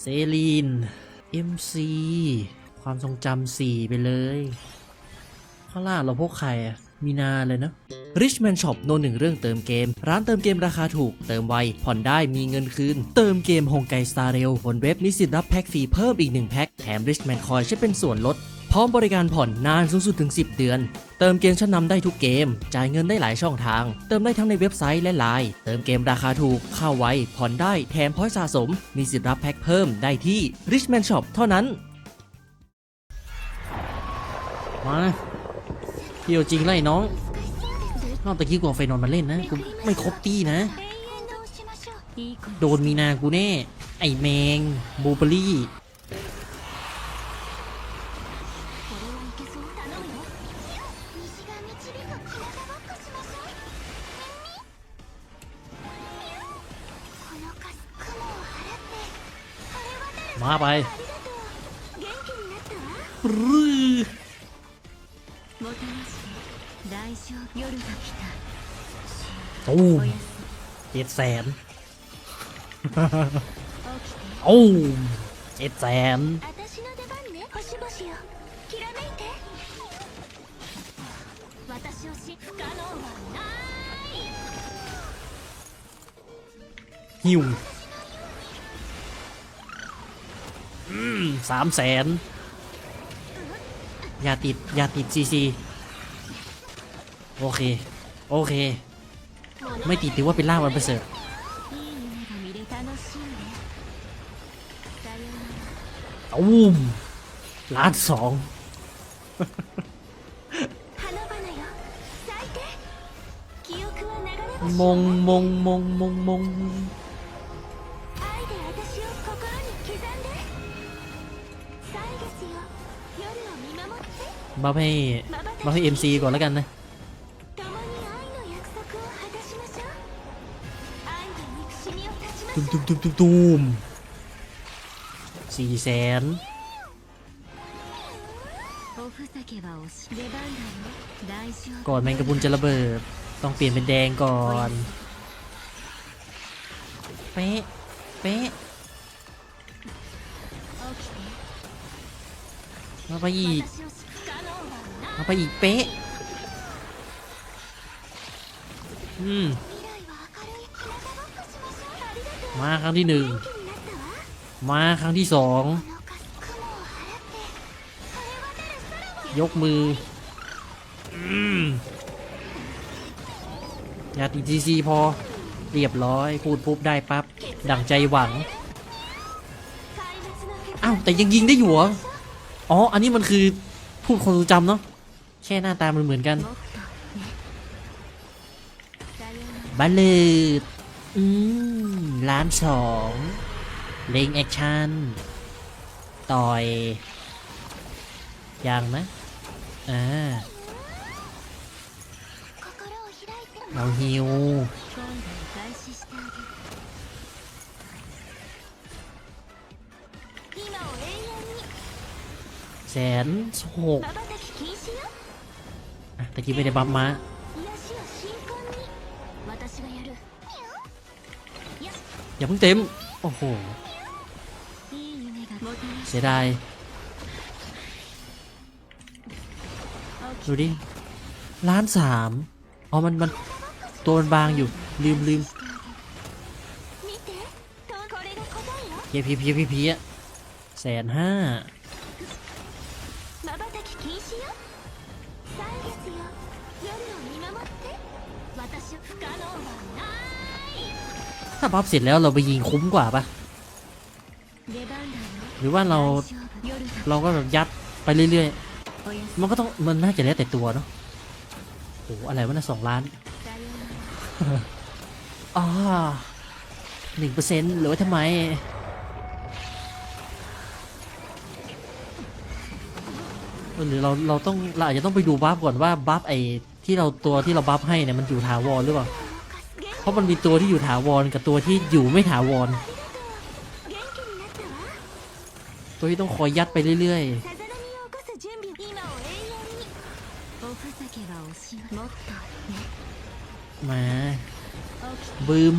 เซรีน MC ความทรงจำสี่ไปเลยข้างล่างเราพวกใครอะมีนาเลยนะ Richman Shop โนหนึ่งเรื่องเติมเกม ร้านเติมเกมราคาถูก เติมไว ผ่อนได้มีเงินคืน เติมเกมฮงไกสตาร์เร็วบนเว็บมีสิทธิ์รับแพ็กฟรีเพิ่มอีก 1 แพ็กแถม Richman Coin ใช้เป็นส่วนลด พร้อมบริการผ่อนนานสูงสุดถึง 10 เดือน เติมเกมชั้นนำได้ทุกเกม จ่ายเงินได้หลายช่องทาง เติมได้ทั้งในเว็บไซต์และไลน์ เติมเกมราคาถูก เข้าไว ผ่อนได้ แถมพอยต์สะสม มีสิทธิ์รับแพ็คเพิ่มได้ที่ Richman Shop เท่านั้น มาพี่เอาจริงไล่น้อง นอกตะกี้กูเอาไฟนอนมาเล่นนะ กูไม่ครบตี้นะ โดนมีนากูแน่ ไอแมงบูเบอรี่ มาไปรือตูมเจ็ดแสนโอ้เจ็ดแสน หิวสามแสนอย่าติด อย่าติดซีซีโอเค โอเค ไม่ติดถือว่าเป็นล่าวันประเสริฐอู้มล้านสองมงมงมงมงมง บัฟให้บัฟให้เอ็มซีก่อนแล้วกันนะตุ้มตุ้มตุ้มตุ้มตุ้มสี่แสนก่อนแมงกระพุนจะระเบิด ต้องเปลี่ยนเป็นแดงก่อนเป๊ะเป๊ะมาไปอีก เอาไปอีกเป๊ะ อืม มาครั้งที่หนึ่ง มาครั้งที่สอง ยกมือ อืมอย่าตีซีซีพอ เรียบร้อยพูดปุ๊บได้ปั๊บ ดั่งใจหวัง อ้าว แต่ยังยิงได้อยู่ออ๋อ อันนี้มันคือพูดคนจำเนาะ ค่หน้าตามันเหมือนกันบัลลูดอืมล้านสองเล็งแอคชั่น ต่อยอยังนะอ่าเราฮิวแสนหก อะตะกี้ไม่ได้บัฟมาอย่าเพิ่งเต็ม โอ้โห เสียดาย ดูดิ ล้านสามอ๋อ มัน มัน ตัวมันบางอยู่ ลืมลืมเพียพีพียพีเพียแสนห้า ถ้าบ๊อบเสร็จแล้วเราไปยิงคุ้มกว่าปะหรือว่าเราเราก็แบบยัดไปเรื่อยๆ มันก็ต้องมันน่าจะแล้วแต่ตัวเนาะโอ้อะไรวะนะสองล้านอ๋อหนึ่งเปอร์เซ็นต์หรือว่าทำไม หรือเราเราต้องเราอาจจะต้องไปดูบัฟก่อนว่าบัฟไอที่เราตัวที่เราบัฟให้เนี่ยมันอยู่ถาวรหรือเปล่า เพราะมันมีตัวที่อยู่ถาวรกับตัวที่อยู่ไม่ถาวร ตัวที่ต้องคอยยัดไปเรื่อยๆ มาบึม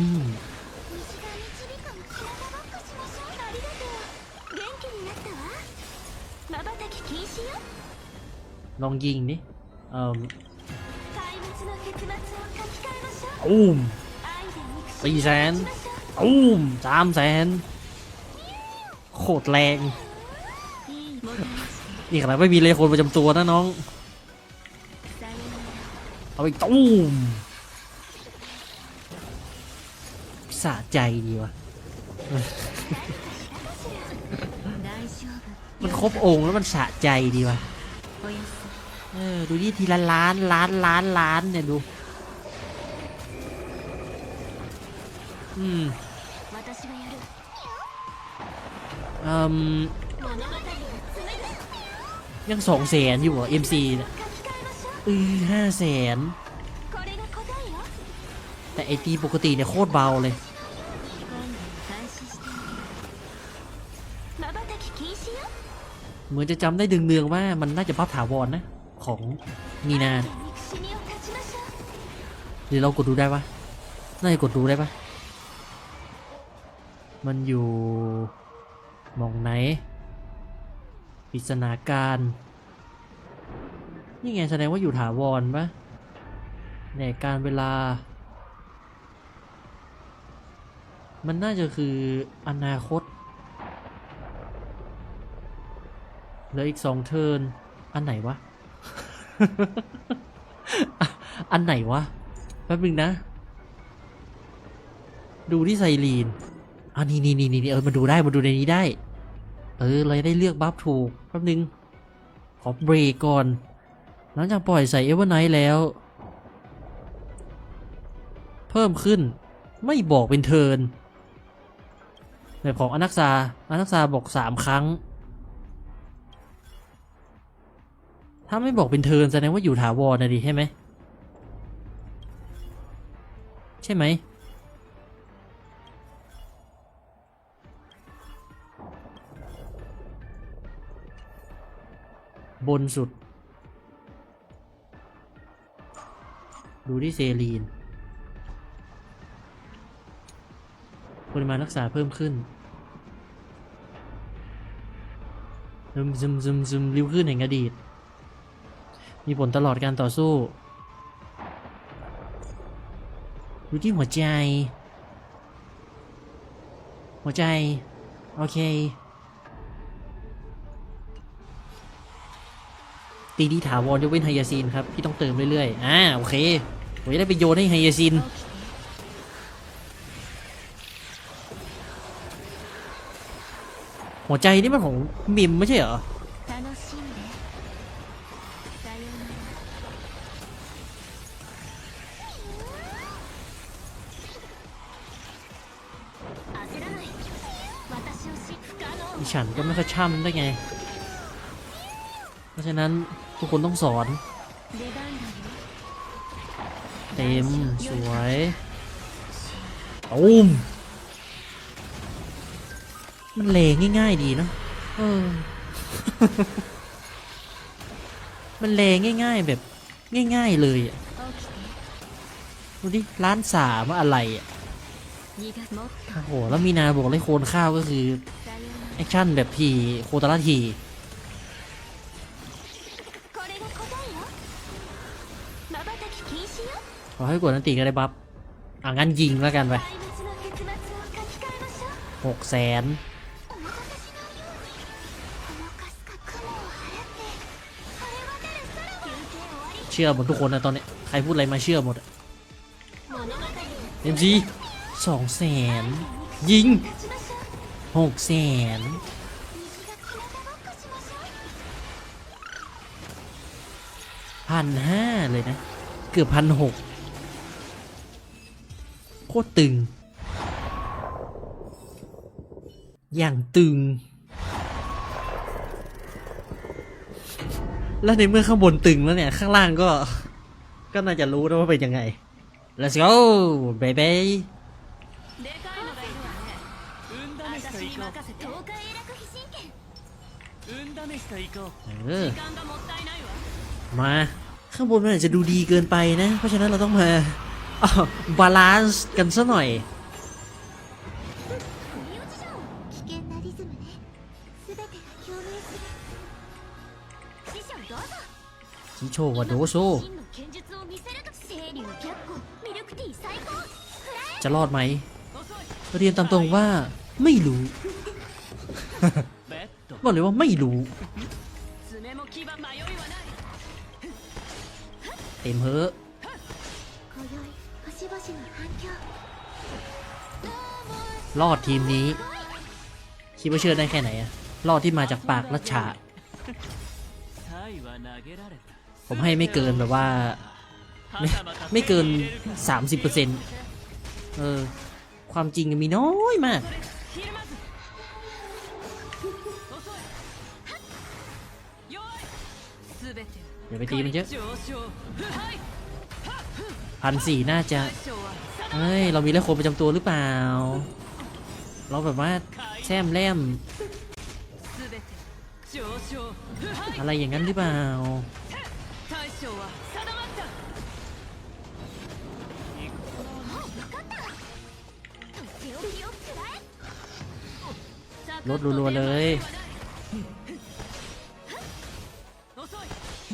ましょうありがとう 気になったわまばたき禁止よ ลองยิงดิเอ่อ 壊滅の結末を書き換えましょう อุ้ม 愛で憎し สี่ み แส を น 立ちましょ อุ้มสามแสนโคตรแรง ういいもたらし นี่ขนาดไม่มีเลยคนประจำตัวนะน้อง さよなら เอาไปตุ้มสะใจดีวะ 大丈 มัน ครบองค์แล้วมันสะใจดีว่ะเออดูนี่ทีละล้านล้านล้านล้านเนี่ยดู อืมยังสองแสนอยู่เหรอ MC นะอือห้าแสน แต่ไอตีปกติเนี่ยโคตรเบาเลย เหมือนจะจำได้ดึงเนืองว่ามันน่าจะภาพถาวรนะ ของมีนาหรือเรากดดูได้ปะน่าจะกดดูได้ปะมันอยู่มองไหนปิศนาการนี่ไงแสดงว่าอยู่ถาวรปะในการเวลา มันน่าจะคืออนาคต เหลืออีกสองเทินอันไหนวะ อันไหนวะ แป๊บนึงนะ ดูที่ไซรีนอ่านี่นี่นี่นี่เออมาดูได้มาดูในนี้ได้ เออ เราได้เลือกบัฟถูก แป๊บนึง ขอเบรกก่อน หลังจากปล่อยใส่เอเวอร์ไนท์แล้ว เพิ่มขึ้น ไม่บอกเป็นเทินแบบของอนักซาอนักซาบอกสามครั้ง ถ้าไม่บอกเป็นเทินแสดงว่าอยู่ถาวรนะดิใช่ไหม ใช่ไหม บนสุด ดูที่เซรีนปริมาณรักษาเพิ่มขึ้นซึมซึมซึมซึมริ้วขึ้นแห่งอดีต มีผลตลอดการต่อสู้ดูที่หัวใจ หัวใจ โอเค ตีดีถาวรยกเว้นไฮยาซินครับที่ต้องเติมเรื่อยๆ อ่า โอเคผมจะได้ไปโยนให้ไฮยาซิน หัวใจนี่มันของมิมไม่ใช่เหรอ อีฉันก็ไม่ค่อยช่ำได้ไง เพราะฉะนั้นทุกคนต้องสอน เต็ม สวยตูมมันเลงง่ายๆดีเนาะเออ มันเลงง่ายๆแบบง่ายๆเลยดูดิร้านสามอะไรอะโอ้โหแล้วมีนาบอกเลยโคนข้าวก็คือ แอคชั่นแบบทีโคตรละทีขอให้กดนันตีกันได้บัฟอ่างั้นยิงแล้วกันไปหกแสนเชื่อหมดทุกคนนะตอนนี้ ใครพูดอะไรมาเชื่อหมดเอ็มจีสองแสนยิง หกแสนพันห้าเลยนะ เกือบพันหกโคตรตึง อย่างตึง แล้วในเมื่อข้างบนตึงแล้วเนี่ย ข้างล่างก็ ก็น่าจะรู้แล้วว่าเป็นยังไง let's go baby 私に任せて東海英楽非神拳運試した行こう เออ 時間がもったいないわ มา ข้างบนมันอาจจะดูดีเกินไปนะ เพราะฉะนั้นเราต้องมา อ้าวบาลานซ์กันซะหน่อย 不意落ちじゃん危険なリズムねす 全てが共鳴する師匠どうぞ ชิโชวะโดโซ 真の剣術を見せると清流白虎ミルクティー最高くら จะรอดไหม 遅い เรียนตามตรงว่าไม่รู้ ベッド บอกเลยว่าไม่รู้ เต็มเฮ้อรอดทีมนี้ คิดว่าเชื่อได้แค่ไหนอะรอดที่มาจากปากรัชชา ผมให้ไม่เกินแบบว่า ไม่ไม่เกิน 30%เออ ความจริงมีน้อยมาก อย่าไปตีมันเยอะพันสี่น่าจะเฮ้ย เรามีเลขโคประจำตัวหรือเปล่า เราแบบว่าแช่มแลมอะไรอย่างนั้นหรือเปล่าลดรัวๆเลย ก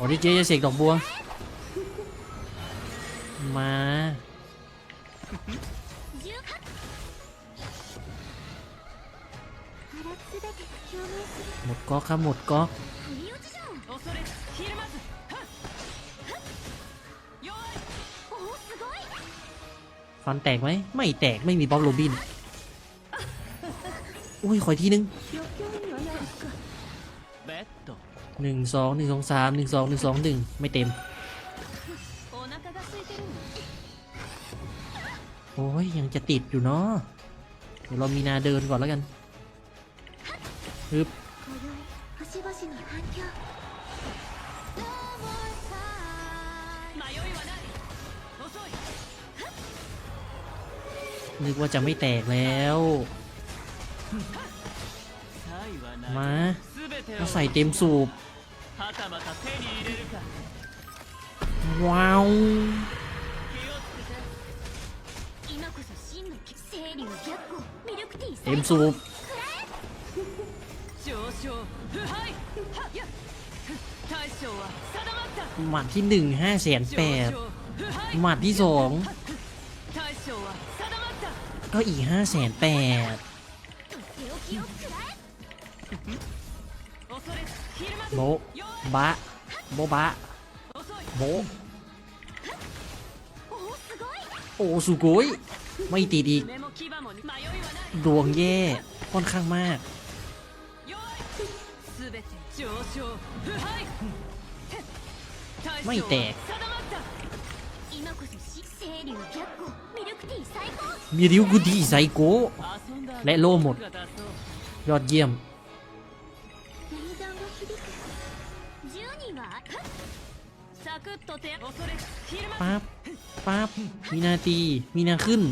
่อนที่เจจะเสกดอกบัว มาหมดก๊อกครับหมดก๊อก ฟันแตกไหมไม่แตกไม่มีบ๊อบโรบินอุ้ยขอยทีนึงหนึ่งสองหนึ่งสองสามหนึ่งสองหนึ่งสองหนึ่งไม่เต็ม โอ้ยยังจะติดอยู่เนาะเดี๋ยวเรามีนาเดินก่อนแล้วกันฮึบ นึกว่าจะไม่แตกแล้ว มามาใส่เต็มสูบ ว้าว เต็มสูบหมัดที่หนึ่งห้าแสนแปดหมัดที่สอง ก็อีห้าแสนแปดโบบะโบบะโบโอ้สุโกยไม่ตีดีดวงแย่ค่อนข้างมากไม่แตก มีริวกุดีไซโกและโล่หมด ยอดเยี่ยม ปั๊บ ปั๊บ มีนาตี มีนาขึ้น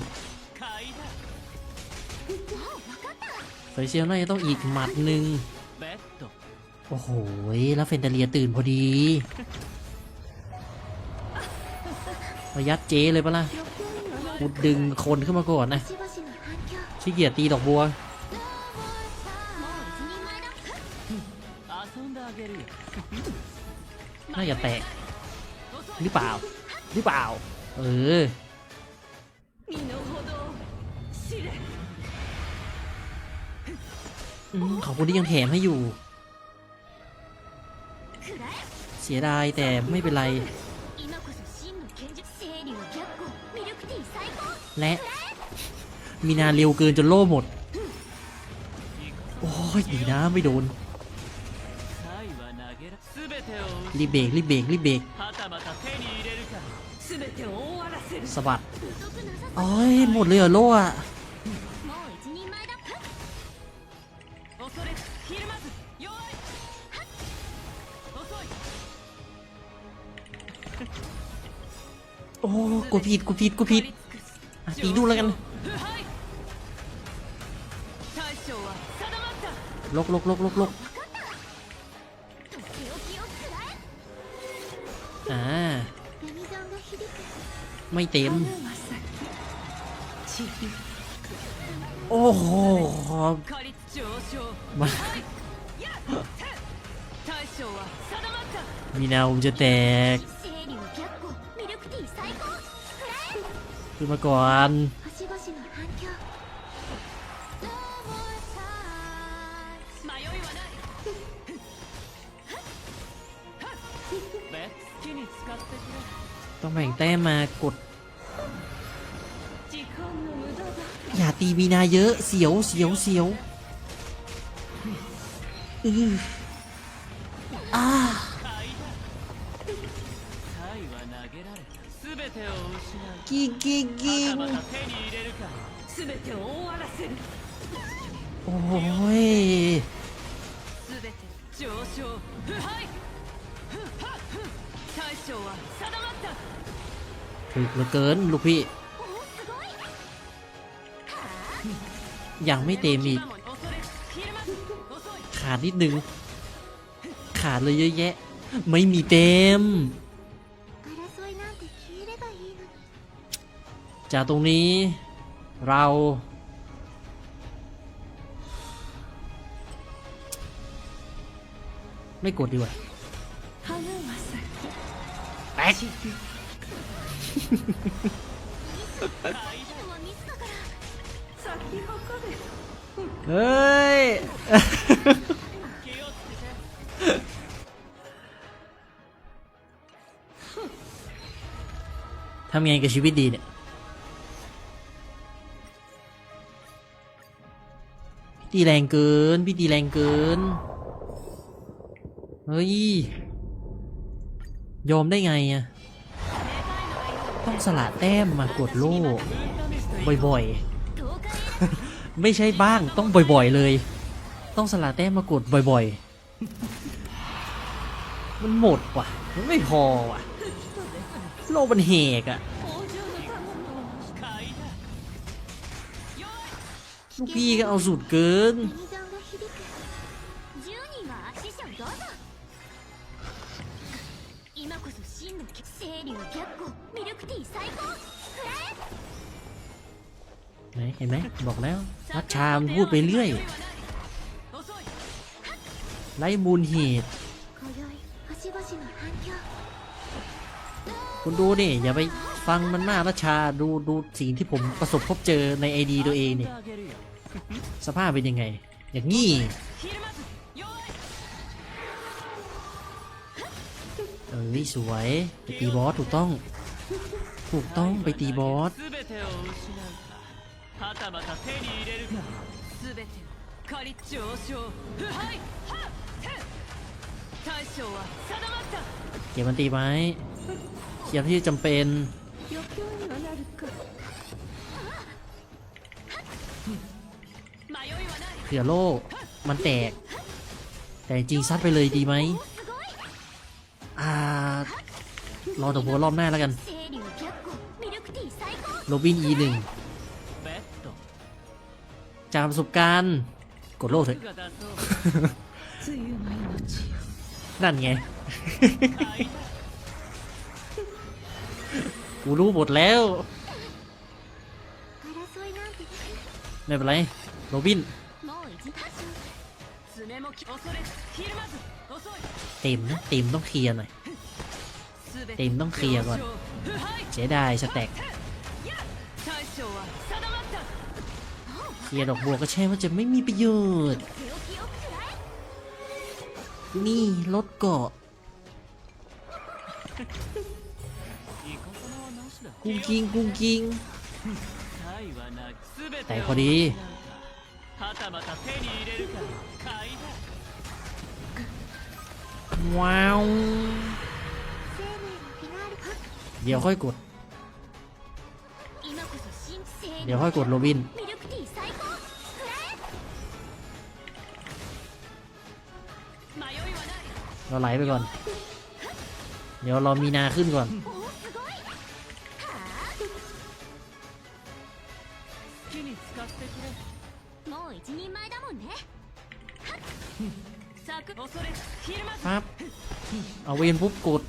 สวเชียวน่าจะต้องอีกหมัดหนึ่งโอ้โห แล้วเฟนเดเลียตื่นพอดีระยัดเจเลยปะล่ะ กูดึงคนขึ้นมาก่อนนะขี้เกียจตีดอกบัวน่าจะแตกหรือเปล่าหรือเปล่า เออขอบคุณที่ยังแถมให้อยู่ เสียดายแต่ไม่เป็นไร และมีนาเร็วเกินจนโล่หมด โอ้ยดีนะไม่โดน รีเบกรีเบกรีเบกสะบัดโอ้ยหมดเลยเหรอโล่อะโอ้กูผิดกูผิดกูผิด ตีดูแล้วกันลกลกลกลกลกอ่า ไม่เต็ม โอ้โหมามีนาผมจะแตก ขึ้นมาก่อนต้องแบ่งแต้มมากด อย่าตีวีนาเยอะ เสียวเสียวเสียวอืออ่า た全てを失う กิ้งกิ้งกิ้ง またまた手に入れるか全てを終わらせる โอ้ย 全て上昇腐敗ふっはっふっ大将は定まった ถึกเหลือเกินลูกพี่ おおすごいはあ ยังไม่เต็มอีก 恐れひるまず遅い ขาดนิดนึง ขาดเลยเยอะแยะ ไม่มีเต็ม จากตรงนี้เราไม่กดดีกว่าแป๊กเฮ้ย ทำไงกับชีวิตดีเนี่ย ตีแรงเกิน พี่ตีแรงเกิน เฮ้ย ยอมได้ไงอะต้องสละแต้มมากดโล่บ่อยๆ ไม่ใช่บ้างต้องบ่อยๆเลย ต้องสละแต้มมากดบ่อยๆ มันหมดว่ะ มันไม่พอว่ะ โลมันเหกอะ ลูกพี่ก็เอาสูตรเกินเห็นไหมบอกแล้วรัชชามพูดไปเรื่อยไร้มูลเหตุคุณดูนี่อย่าไปฟังมันหน้าราชาดูดูสิ่งที่ผมประสบพบเจอในไอดีตัวเองเนี่ย สภาพเป็นยังไง อย่างงี้เอ้ยสวยไปตีบอสถูกต้อง ถูกต้องไปตีบอสเก็บมันตีไหมเก็บที่จำเป็น เผื่อโล่มันแตก แต่จริงซัดไปเลยดีไหมอ่ารอตัวรอบหน้าแล้วกันโรบิน E1 จากประสบการณ์ กดโล่เถอะ นั่นไง กูรู้หมดแล้ว ไม่เป็นไร โรบิน เต็มนะเต็มต้องเคลียร์หน่อยเต็มต้องเคลียร์ก่อนเสียดายสแต็กเคลียร์ดอกบัวก็ใช่ว่าจะไม่มีประโยชน์ นี่รถเกาะกุ้งกิงกุ้งกิง แต่พอดี ว้าว เดี๋ยวค่อยกด เดี๋ยวค่อยกดโรบิน เราไหลไปก่อน เดี๋ยวเรามีนาขึ้นก่อน เวนปุ๊บกด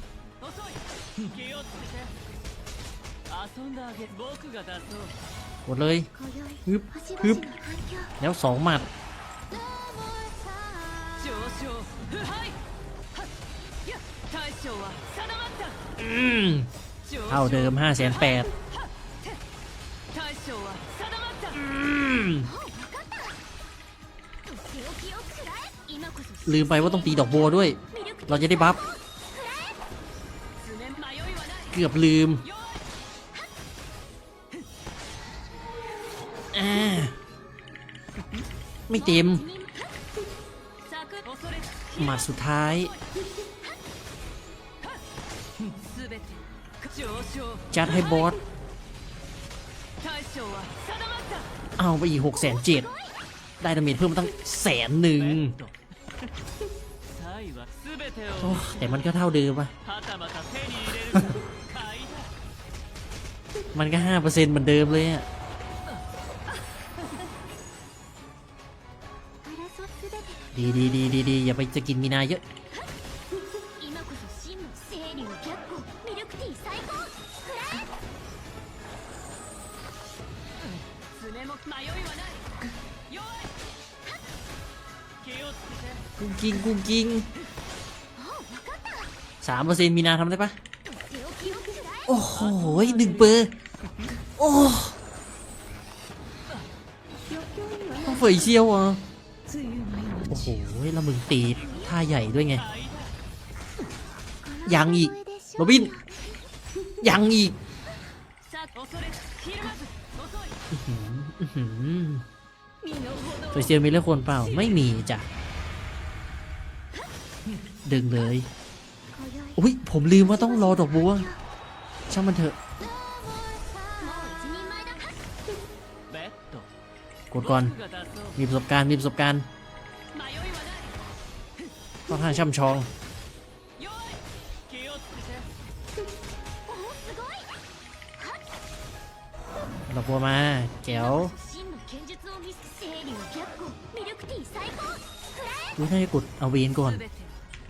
กดเลยฮึบฮึบแล้วสองหมัดเท่าเดิมห้าแสนแปดลืมไปว่าต้องตีดอกบัวด้วย เราจะได้บัฟ กือบลืมไม่เต็มหมาสุดท้าย จัดให้บอส เอาไปอีกหกแสนเจ็ดได้ดาเมจเพิ่มมาตั้งแสนหนึ่งแต่มันก็เท่าเดิมอะ มันก็ห้าเปอร์เซ็นต์เหมือนเดิมเลยอะดีดีดีดีดีอย่าไปจะกินมีนาเยอะกุ้งกิงกุ้งกิงสามเปอร์เซ็นต์มีนาทำได้ปะโอ้โหหนึ่งเปอร์ โอ้ oh. Không phải ยวอะโอ้โห แล้วมึงตีท่าใหญ่ด้วยไง ยังอีกโรบิน ยังอีกโซเชียวมีเลืองคนเปล่า ไม่มีจ้ะ ดึงเลย อุ้ยผมลืมว่าต้องรอดอกบัว ช่างมันเถอะ กดก่อน 僕が出そう มีประสบการณ์ มีประสบการณ์ 迷いはない ค่อนข้างช่ำชอง 弱い気をつけておおすごい ดอกบัวมาแก้ว 真の剣術を見せ清流逆光ミルクティー最高食らえ อุ้ยน่าจะกดเอาเวนก่อน すべて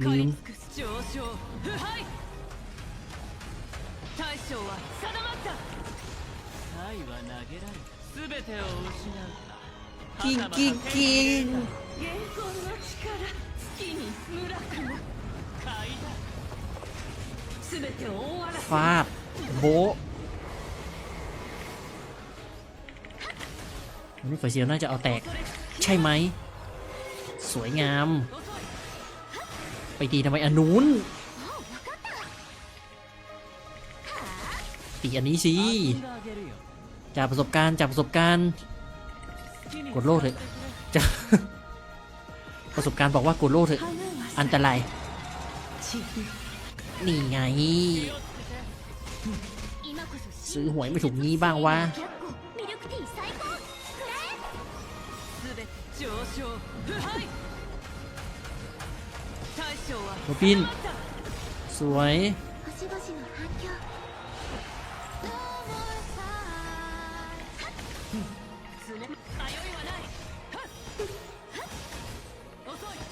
ลื 借り ม 尽くす上昇腐敗大将は定まったサイは投げられすべてを失う กินกินกินฟาดโบนี่ฝ่ายเสียวน่าจะเอาแตก ใช่ไหม สวยงาม ไปตีทำไมอนุนตีอันนี้สิจากประสบการณ์จากประสบการณ์ กดโลดเถอะจะประสบการณ์บอกว่ากดโลดเถอะ อันตราย นี่ไง ซื้อหวยไม่ถูกงี้บ้างวะโรบิน สวย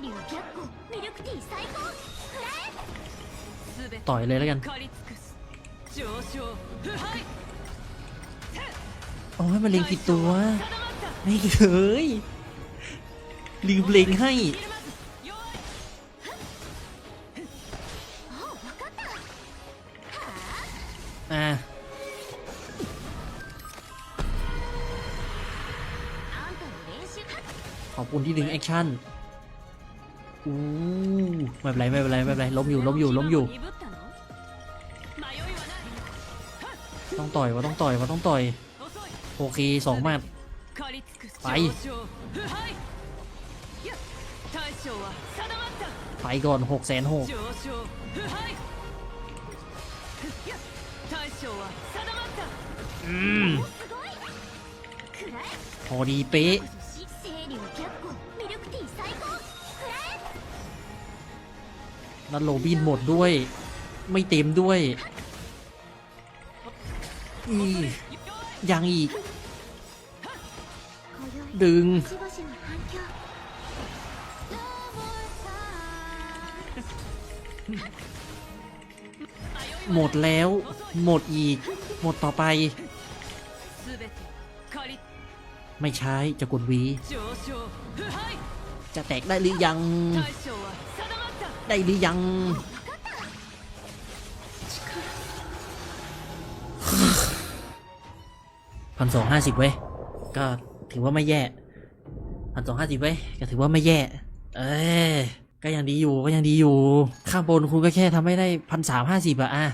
流逆光ミルクティー最高食らえすべて ต่อยเลยแล้วกัน 借り尽くす上昇腐敗 โอ้ยมันเล็งผิดตัว 定まった ไม่เลยลืมเล็งให้ ひるまず弱いおう分かった อ่า あんたの練習 ขอบคุณที่ดึงแอคชั่น อู้ไม่เป็นไรไม่เป็นไรไม่เป็นไรล้มอยู่ล้มอยู่ล้มอยู่ ต้องต่อยวะต้องต่อยวะต้องต่อยโอเคสองมัดไปไปก่อนหกแสนหกพอดีเป๊ะ แล้วโรบินหมดด้วย ไม่เต็มด้วย อียังอีก ดึง หมดแล้ว หมดอีก หมดต่อไป ไม่ใช้จะกดวี จะแตกได้หรือยัง ได้หรือยัง พันสองห้าสิบเว้ย ก็ถือว่าไม่แย่พันสองห้าสิบเว้ย ก็ถือว่าไม่แย่ เอ้ยก็ยังดีอยู่ ก็ยังดีอยู่ ข้างบนคุณก็แค่ทำให้ได้พันสามห้าสิบอะอะ